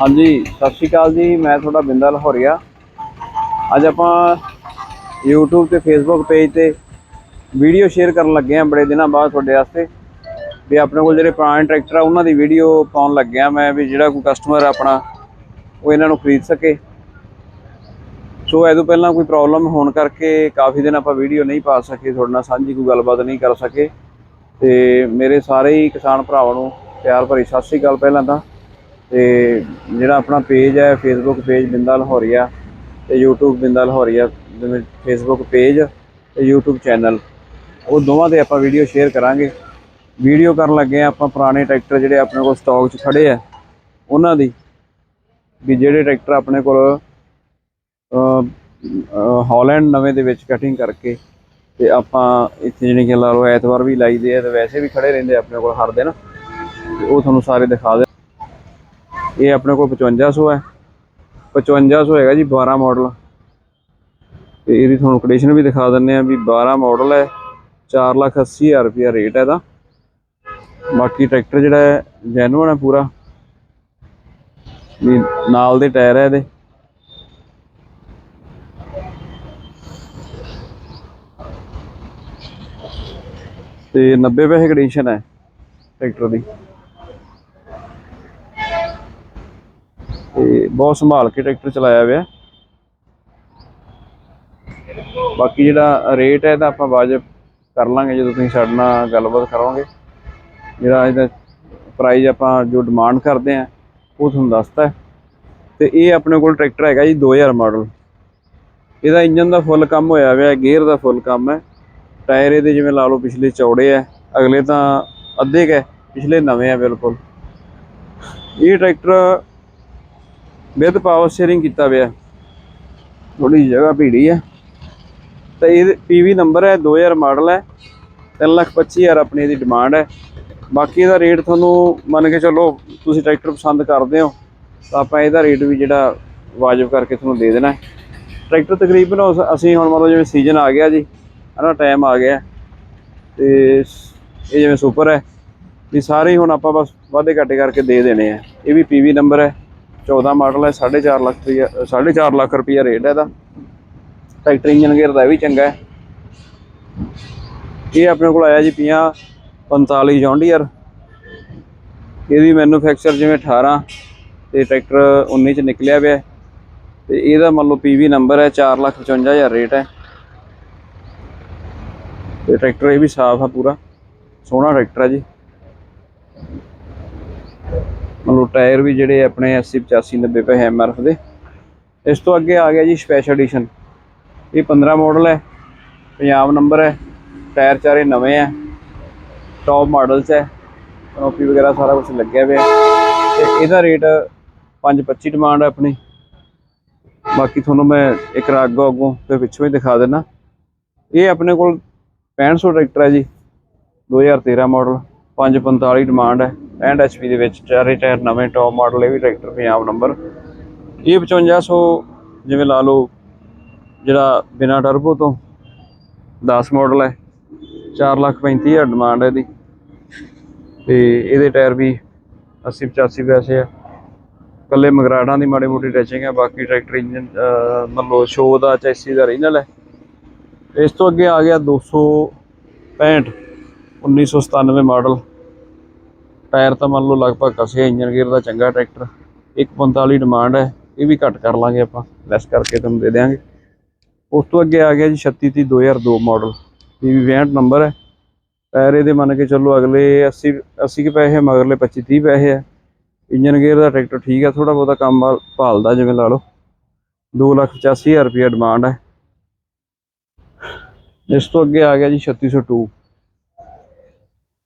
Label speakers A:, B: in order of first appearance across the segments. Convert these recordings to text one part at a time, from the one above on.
A: ਹਾਂਜੀ, ਸਤਿ ਸ਼੍ਰੀ ਅਕਾਲ ਜੀ, ਮੈਂ ਤੁਹਾਡਾ ਬਿੰਦਾ ਲਹੌਰੀਆ। ਅੱਜ ਆਪਾਂ YouTube ਤੇ Facebook ਪੇਜ ਤੇ ਵੀਡੀਓ ਸ਼ੇਅਰ ਕਰਨ ਲੱਗੇ ਆ ਬੜੇ ਦਿਨਾਂ ਬਾਅਦ ਤੁਹਾਡੇ ਵਾਸਤੇ। ਵੀ ਆਪਣੇ ਕੋਲ ਜਿਹੜੇ ਪੁਰਾਣੇ ਟਰੈਕਟਰ ਆ, ਉਹਨਾਂ ਦੀ ਵੀਡੀਓ ਪਾਉਣ ਲੱਗਿਆ ਮੈਂ ਵੀ ਜਿਹੜਾ ਕੋਈ ਕਸਟਮਰ ਆਪਣਾ, ਉਹ ਇਹਨਾਂ ਨੂੰ ਖਰੀਦ ਸਕੇ। ਸੋ ਇਹ ਤੋਂ ਪਹਿਲਾਂ ਕੋਈ ਪ੍ਰੋਬਲਮ ਹੋਣ ਕਰਕੇ ਕਾਫੀ ਦਿਨ ਆਪਾਂ ਵੀਡੀਓ ਨਹੀਂ ਪਾ ਸਕੇ, ਤੁਹਾਡੇ ਨਾਲ ਸਾਂਝੀ ਕੋਈ ਗੱਲਬਾਤ ਨਹੀਂ ਕਰ ਸਕੇ। ਤੇ ਮੇਰੇ ਸਾਰੇ ਹੀ ਕਿਸਾਨ ਭਰਾਵਾਂ ਨੂੰ ਪਿਆਰ ਭਰੀ ਸਤਿ ਸ਼੍ਰੀ ਅਕਾਲ ਪਹਿਲਾਂ ਤਾਂ। ਤੇ ਜਿਹੜਾ ਆਪਣਾ ਪੇਜ ਹੈ ਫੇਸਬੁੱਕ ਪੇਜ ਬਿੰਦਾ ਲਹੌਰੀਆ ਤੇ YouTube ਬਿੰਦਾ ਲਾਹੌਰੀਆ, ਜਿਵੇਂ ਫੇਸਬੁੱਕ ਪੇਜ ਤੇ YouTube ਚੈਨਲ ਉਹ ਦੋਵਾਂ ਤੇ ਆਪਾਂ ਵੀਡੀਓ ਸ਼ੇਅਰ ਕਰਾਂਗੇ। ਵੀਡੀਓ ਕਰਨ ਲੱਗੇ ਆ ਆਪਾਂ ਪੁਰਾਣੇ ਟਰੈਕਟਰ ਜਿਹੜੇ ਆਪਣੇ ਕੋਲ ਸਟਾਕ 'ਚ ਖੜੇ ਆ, ਉਹਨਾਂ ਦੀ। ਵੀ ਜਿਹੜੇ ਟਰੈਕਟਰ ਆਪਣੇ ਕੋਲ ਹਾਲੈਂਡ ਨਵੇਂ ਦੇ ਵਿੱਚ ਕਟਿੰਗ ਕਰਕੇ ਤੇ ਆਪਾਂ ਇੱਥੇ ਜਿਹੜੀ ਕਿ ਲਾ ਲਓ ਐਤਵਾਰ ਵੀ ਲਾਈਦੇ ਆ ਤੇ ਵੈਸੇ ਵੀ ਖੜੇ ਰਹਿੰਦੇ ਆਪਣੇ ਕੋਲ ਹਰ ਦਿਨ। ਤੇ ਉਹ ਤੁਹਾਨੂੰ ਸਾਰੇ ਦਿਖਾ ਦੇ ਇਹ ਆਪਣੇ ਕੋਲ 5500 ਹੈ। 5500 ਹੈਗਾ ਜੀ 12 ਮਾਡਲ। ਤੇ ਇਹਦੀ ਤੁਹਾਨੂੰ ਕੰਡੀਸ਼ਨ ਵੀ ਦਿਖਾ ਦਿੰਨੇ ਆ ਵੀ 12 ਮਾਡਲ ਹੈ 480000 ਰੁਪਿਆ ਰੇਟ ਹੈ ਇਹਦਾ। ਬਾਕੀ ਟਰੈਕਟਰ ਜਿਹੜਾ ਹੈ ਜੈਨੂਅਨ ਹੈ ਪੂਰਾ। ਵੀ ਨਾਲ ਦੇ ਟਾਇਰ ਹੈ ਇਹਦੇ। ਤੇ 90 ਪੈਸੇ ਕੰਡੀਸ਼ਨ ਹੈ ਟਰੈਕਟਰ ਦੀ। ਤੇ ਬਹੁਤ ਸੰਭਾਲ ਕੇ ਟਰੈਕਟਰ ਚਲਾਇਆ ਹੋਇਆ। ਬਾਕੀ ਜਿਹੜਾ ਰੇਟ ਹੈ, ਇਹਦਾ ਆਪਾਂ ਵਾਜਬ ਕਰ ਲਾਂਗੇ ਜਦੋਂ ਤੁਸੀਂ ਸਾਡੇ ਨਾਲ ਗੱਲਬਾਤ ਕਰੋਗੇ। ਜਿਹੜਾ ਇਹਦਾ ਪ੍ਰਾਈਸ ਆਪਾਂ ਜੋ ਡਿਮਾਂਡ ਕਰਦੇ ਆ ਉਹ ਤੁਹਾਨੂੰ ਦੱਸਦਾ ਹੈ। ਤੇ ਇਹ ਆਪਣੇ ਕੋਲ ਟਰੈਕਟਰ ਹੈਗਾ ਜੀ 2000 ਮਾਡਲ ਇਹਦਾ ਇੰਜਨ ਦਾ ਫੁੱਲ ਕੰਮ ਹੋਇਆ ਹੋਇਆ ਗੇਅਰ ਦਾ ਫੁੱਲ ਕੰਮ ਹੈ। ਟਾਇਰ ਇਹਦੇ ਜਿਵੇਂ ਲਾ ਲਓ ਪਿਛਲੇ ਚੌੜੇ ਆ ਅਗਲੇ ਤਾਂ ਅੱਧੇ ਗਏ ਪਿਛਲੇ ਨਵੇਂ ਆ ਬਿਲਕੁਲ। ਇਹ ਟਰੈਕਟਰ ਵਿਦ ਪਾਵਰ ਸ਼ੇਅਰਿੰਗ ਕੀਤਾ ਹੋਇਆ ਥੋੜੀ ਜਗ੍ਹਾ ਭੀੜੀ ਹੈ। ਤੇ ਇਹ ਪੀਵੀ ਨੰਬਰ ਹੈ 2000 ਮਾਡਲ ਹੈ। 325000 ਆਪਣੀ ਇਹਦੀ ਡਿਮਾਂਡ ਹੈ। ਬਾਕੀ ਇਹਦਾ ਰੇਟ ਤੁਹਾਨੂੰ ਮੰਨ ਕੇ ਚੱਲੋ ਤੁਸੀਂ ਟਰੈਕਟਰ ਪਸੰਦ ਕਰਦੇ ਹੋ, ਤਾਂ ਆਪਾਂ ਇਹਦਾ ਰੇਟ ਵੀ ਜਿਹੜਾ ਵਾਜਬ ਕਰਕੇ ਤੁਹਾਨੂੰ ਦੇ ਦੇਣਾ ਟਰੈਕਟਰ ਤਕਰੀਬਨ ਉਸ- ਅਸੀਂ ਹੁਣ ਮਤਲਬ ਜਿਵੇਂ ਸੀਜ਼ਨ ਆ ਗਿਆ ਜੀ, ਹਨਾ ਟਾਈਮ ਆ ਗਿਆ। ਤੇ ਇਹ ਜਿਵੇਂ ਸੁਪਰ ਹੈ। ਵੀ ਸਾਰੇ ਹੁਣ ਆਪਾਂ ਬਸ ਵਾਧੇ ਘਾਟੇ ਕਰਕੇ ਦੇ ਦੇਣੇ ਆ ਇਹ ਵੀ ਪੀਵੀ ਨੰਬਰ ਹੈ। 14 ਮਾਡਲ ਹੈ 4.5 ਲੱਖ ਰੁਪਈਆ 4.5 ਲੱਖ ਰੁਪਈਆ ਰੇਟ ਹੈ ਇਹਦਾ। ਟਰੈਕਟਰ ਇੰਜਨ ਗੇਅਰ ਦਾ ਇਹ ਵੀ ਚੰਗਾ ਹੈ। ਇਹ ਆਪਣੇ ਕੋਲ ਆਇਆ ਜੀ 50 45 ਜੌਂਡੀਅਰ ਇਹਦੀ ਮੈਨੂਫੈਕਚਰ ਜਿਵੇਂ 18 ਤੇ ਟਰੈਕਟਰ 19 ਚ ਨਿਕਲਿਆ ਪਿਆ ਹੈ। ਤੇ ਇਹਦਾ ਮੰਨ ਲਓ ਪੀਵੀ ਨੰਬਰ ਹੈ 455000 ਰੇਟ ਹੈ। ਤੇ ਟਰੈਕਟਰ ਇਹ ਵੀ ਸਾਫ਼ ਆ ਪੂਰਾ। ਸੋਹਣਾ ਟਰੈਕਟਰ ਹੈ ਜੀ। ਮੰਨ ਲਓ ਟਾਇਰ ਵੀ ਜਿਹੜੇ ਆਪਣੇ 80 85 90 ਪਏ ਐਮਆਰਐਫ ਦੇ। ਇਸ ਤੋਂ ਅੱਗੇ ਆ ਗਿਆ ਜੀ ਸਪੈਸ਼ਲ ਐਡੀਸ਼ਨ ਇਹ 15 ਮਾਡਲ ਹੈ, ਪੰਜਾਬ ਨੰਬਰ ਹੈ, ਟਾਇਰ ਚਾਰੇ ਨਵੇਂ ਹੈ ਟੌਪ ਮਾਡਲ 'ਚ ਹੈ ਕਨੋਪੀ ਵਗੈਰਾ ਸਾਰਾ ਕੁਝ ਲੱਗਿਆ ਹੋਇਆ ਹੈ। ਤੇ ਇਹਦਾ ਰੇਟ 525 ਡਿਮਾਂਡ ਹੈ ਆਪਣੀ। ਬਾਕੀ ਤੁਹਾਨੂੰ ਮੈਂ ਇੱਕ ਰਾ ਅੱਗੋਂ ਅੱਗੋਂ ਤੇ ਪਿੱਛੋਂ ਹੀ ਦਿਖਾ ਦਿੰਦਾ ਇਹ ਆਪਣੇ ਕੋਲ 6500 ਟਰੈਕਟਰ ਹੈ ਜੀ 2013 ਮਾਡਲ 545 ਡਿਮਾਂਡ ਹੈ। 65 HP ਦੇ ਵਿੱਚ ਚਾਰੇ ਟਾਇਰ ਨਵੇਂ ਟੌਪ ਮਾਡਲ ਇਹ ਵੀ ਟਰੈਕਟਰ ਪੰਜਾਬ ਨੰਬਰ ਇਹ 5500 ਜਿਵੇਂ ਲਾ ਲਓ, ਜਿਹੜਾ ਬਿਨਾ ਟਰਬੋ ਤੋਂ 10 ਮਾਡਲ ਹੈ 435000 ਡਿਮਾਂਡ ਹੈ ਇਹਦੀ। ਤੇ ਇਹਦੇ ਟਾਇਰ ਵੀ 80 85 ਪੈਸੇ ਆ। ਕੱਲੇ ਮਗਰਾੜਾਂ ਦੀ ਮਾੜੀ ਮੋਟੀ ਟੈਚਿੰਗ ਹੈ ਬਾਕੀ ਟਰੈਕਟਰ ਇੰਜਨ ਮੰਨ ਲਓ ਸ਼ੋ ਦਾ ਚੈਸੀ ਦਾ ਰੀਜਨਲ ਹੈ। ਇਸ ਤੋਂ ਅੱਗੇ ਆ ਗਿਆ 265 1997 ਮਾਡਲ ਟਾਇਰ ਤਾਂ ਮੰਨ ਲਓ ਲਗਭਗ ਕਸੇ ਇੰਜਨ ਗੇਅਰ ਦਾ ਚੰਗਾ ਟਰੈਕਟਰ 145 ਡਿਮਾਂਡ ਹੈ, ਇਹ ਵੀ ਘੱਟ ਕਰ ਲਾਂਗੇ ਆਪਾਂ ਲੈਸ ਕਰਕੇ ਤੁਹਾਨੂੰ ਦੇ ਦੇਵਾਂਗੇ ਉਸ ਤੋਂ ਅੱਗੇ ਆ ਗਿਆ ਜੀ 36 30 2002 ਮਾਡਲ ਇਹ ਵੀ 62 ਨੰਬਰ ਹੈ। ਟਾਇਰ ਇਹਦੇ ਮੰਨ ਕੇ ਚੱਲੋ ਅਗਲੇ 80 80 ਕੁ ਪੈਸੇ, ਮਗਰਲੇ 25 30 ਪੈਸੇ ਹੈ। ਇੰਜਨ ਗੇਅਰ ਦਾ ਟਰੈਕਟਰ ਠੀਕ ਹੈ ਥੋੜਾ ਬਹੁਤਾ ਕੰਮ ਭਾਲਦਾ ਜਿਵੇਂ ਲਾ ਲਓ। 285000 ਰੁਪਏ ਡਿਮਾਂਡ ਹੈ। ਇਸ ਤੋਂ ਅੱਗੇ ਆ ਗਿਆ ਜੀ 3602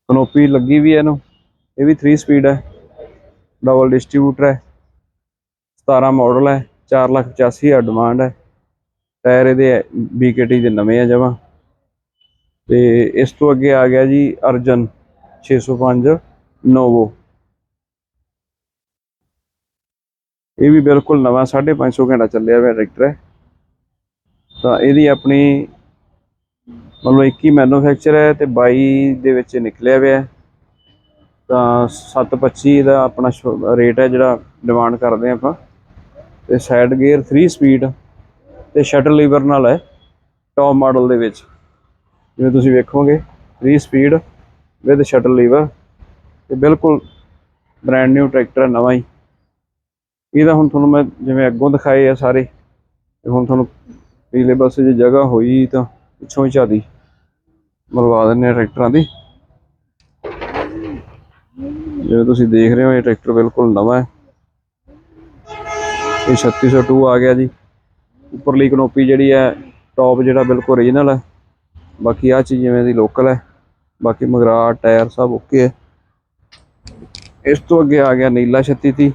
A: ਕਨੋਪੀ ਲੱਗੀ ਵੀ ਹੈ ਇਹਨੂੰ। ਇਹ ਵੀ 3 ਸਪੀਡ ਹੈ। ਡਬਲ ਡਿਸਟ੍ਰੀਬਿਊਟਰ ਹੈ। 17 ਮਾਡਲ ਹੈ। 485000 ਡਿਮਾਂਡ ਹੈ। ਟਾਇਰ ਇਹਦੇ BKT ਦੇ ਨਵੇਂ ਆ ਜਮਾ। ਤੇ ਇਸ ਤੋਂ ਅੱਗੇ ਆ ਗਿਆ ਜੀ ਅਰਜਨ 605 ਨੋਵੋ। ਇਹ ਵੀ ਬਿਲਕੁਲ ਨਵਾਂ 550 ਘੰਟਾ ਚੱਲਿਆ ਹੋਇਆ ਟਰੈਕਟਰ ਹੈ। ਤਾਂ ਇਹਦੀ ਆਪਣੀ ਮਤਲਬ 21 ਮੈਨੂਫੈਕਚਰ ਹੈ ਤੇ 22 ਦੇ ਵਿੱਚ ਨਿਕਲਿਆ ਹੋਇਆ ਹੈ। ਤਾਂ 725 ਦਾ ਆਪਣਾ ਰੇਟ ਹੈ ਜਿਹੜਾ ਡਿਮਾਂਡ ਕਰਦੇ ਆਪਾਂ। ਤੇ ਸਾਈਡ ਗੇਅਰ 3 ਸਪੀਡ ਤੇ ਸ਼ਟਲ ਲੀਵਰ ਨਾਲ ਹੈ ਟੌਪ ਮਾਡਲ ਦੇ ਵਿੱਚ। ਜਿਵੇਂ ਤੁਸੀਂ ਵੇਖੋਗੇ 3 ਸਪੀਡ ਵਿਦ ਸ਼ਟਲ ਲੀਵਰ ਤੇ ਬਿਲਕੁਲ ਬ੍ਰੈਂਡ ਨਿਊ ਟਰੈਕਟਰ ਹੈ, ਨਵਾਂ ਹੀ। ਇਹਦਾ ਹੁਣ ਤੁਹਾਨੂੰ ਮੈਂ ਜਿਵੇਂ ਅੱਗੋਂ ਦਿਖਾਏ ਆ ਸਾਰੇ, ਤੇ ਹੁਣ ਤੁਹਾਨੂੰ ਪਿਛਲੇ ਪਾਸੇ ਜੇ ਜਗ੍ਹਾ ਹੋਈ ਤਾਂ ਪਿੱਛੋਂ ਹੀ ਝਾਦੀ ਮਰਵਾ ਦਿੰਨੇ ਆ ਟਰੈਕਟਰਾਂ ਦੀ। ਜਿਵੇਂ ਤੁਸੀਂ ਦੇਖ ਰਹੇ ਹੋ, ਇਹ ਟਰੈਕਟਰ ਬਿਲਕੁਲ ਨਵਾਂ ਹੈ। ਇਹ 3602 ਆ ਗਿਆ ਜੀ। ਉੱਪਰਲੀ ਕਨੋਪੀ ਜਿਹੜੀ ਹੈ ਟੌਪ ਜਿਹੜਾ ਬਿਲਕੁਲ ਓਰੀਜਨਲ ਹੈ। ਬਾਕੀ ਆ ਚੀਜ਼ ਜਿਵੇਂ ਦੀ ਲੋਕਲ ਹੈ। ਬਾਕੀ ਮਗਰਾ ਟਾਇਰ ਸਭ ਓਕੇ ਹੈ। ਇਸ ਤੋਂ ਅੱਗੇ ਆ ਗਿਆ ਨੀਲਾ 3630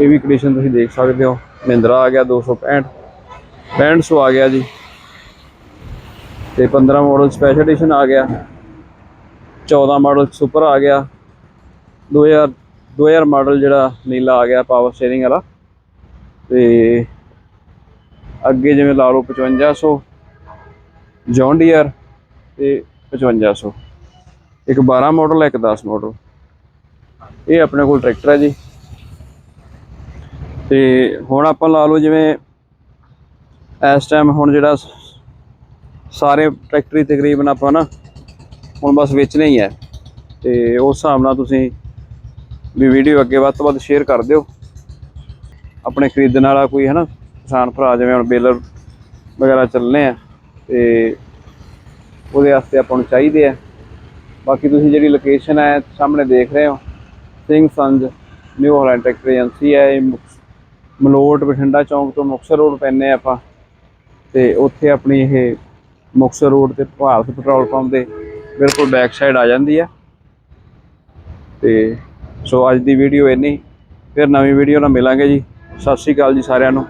A: ਇਹ ਵੀ ਕੰਡੀਸ਼ਨ ਤੁਸੀਂ ਦੇਖ ਸਕਦੇ ਹੋ। ਮਹਿੰਦਰਾ ਆ ਗਿਆ 265 6500 ਆ ਗਿਆ ਜੀ। ਤੇ 15 ਮਾਡਲ ਸਪੈਸ਼ਲ ਐਡੀਸ਼ਨ ਆ ਗਿਆ। 14 ਮਾਡਲ ਸੁਪਰ ਆ ਗਿਆ। 2000 2000 ਮਾਡਲ ਜਿਹੜਾ ਨੀਲਾ ਆ ਗਿਆ ਪਾਵਰ ਸਟੀਅਰਿੰਗ ਵਾਲਾ। ਤੇ ਅੱਗੇ ਜਿਵੇਂ ਲਾ ਲਓ 5500 ਜੌਨ ਡੀਅਰ ਤੇ 5500 ਇੱਕ 12 ਮਾਡਲ ਇੱਕ 10 ਮਾਡਲ ਇਹ ਆਪਣੇ ਕੋਲ ਟਰੈਕਟਰ ਹੈ ਜੀ। ਤੇ ਹੁਣ ਆਪਾਂ ਲਾ ਲਓ ਜਿਵੇਂ ਇਸ ਟਾਈਮ ਹੁਣ ਜਿਹੜਾ ਸਾਰੇ ਟਰੈਕਟਰ ਹੀ ਤਕਰੀਬਨ ਆਪਾਂ ਨਾ ਹੁਣ ਬਸ ਵੇਚਣੇ ਹੀ ਹੈ। ਤੇ ਉਸ ਹਿਸਾਬ ਨਾਲ ਤੁਸੀਂ ਵੀ ਵੀਡੀਓ ਅੱਗੇ ਵੱਧ ਤੋਂ ਵੱਧ ਸ਼ੇਅਰ ਕਰ ਦਿਓ। ਆਪਣੇ ਖਰੀਦਣ ਵਾਲਾ ਕੋਈ ਹੈ ਨਾ ਕਿਸਾਨ ਭਰਾ ਜਿਵੇਂ ਹੁਣ ਬੇਲਰ ਵਗੈਰਾ ਚੱਲਨੇ ਆ, ਤੇ ਉਹਦੇ ਵਾਸਤੇ ਆਪਾਂ ਨੂੰ ਚਾਹੀਦੇ ਆ। ਬਾਕੀ ਤੁਸੀਂ ਜਿਹੜੀ ਲੋਕੇਸ਼ਨ ਹੈ, ਸਾਹਮਣੇ ਦੇਖ ਰਹੇ ਹੋ। Singh sons New Holland tractor agency ਹੈ, ਇਹ ਮੁਕਸ- ਮਲੋਟ ਬਠਿੰਡਾ ਚੌਂਕ ਤੋਂ ਮੁਕਤਸਰ ਰੋਡ ਪੈਨੇ ਆਪਾਂ। ਤੇ ਉੱਥੇ ਆਪਣੀ ਇਹ ਮੁਕਤਸਰ ਰੋਡ ਤੇ ਭਾਰਤ ਪੈਟਰੋਲ ਪੰਪ ਦੇ ਬਿਲਕੁਲ ਬੈਕ ਸਾਈਡ ਆ ਜਾਂਦੀ ਹੈ ਤੇ ਸੋ ਅੱਜ ਦੀ ਵੀਡੀਓ ਇੰਨੀ। ਫਿਰ ਨਵੀਂ ਵੀਡੀਓ ਨਾਲ ਮਿਲਾਂਗੇ ਜੀ। ਸਤਿ ਸ਼੍ਰੀ ਅਕਾਲ ਜੀ ਸਾਰਿਆਂ ਨੂੰ।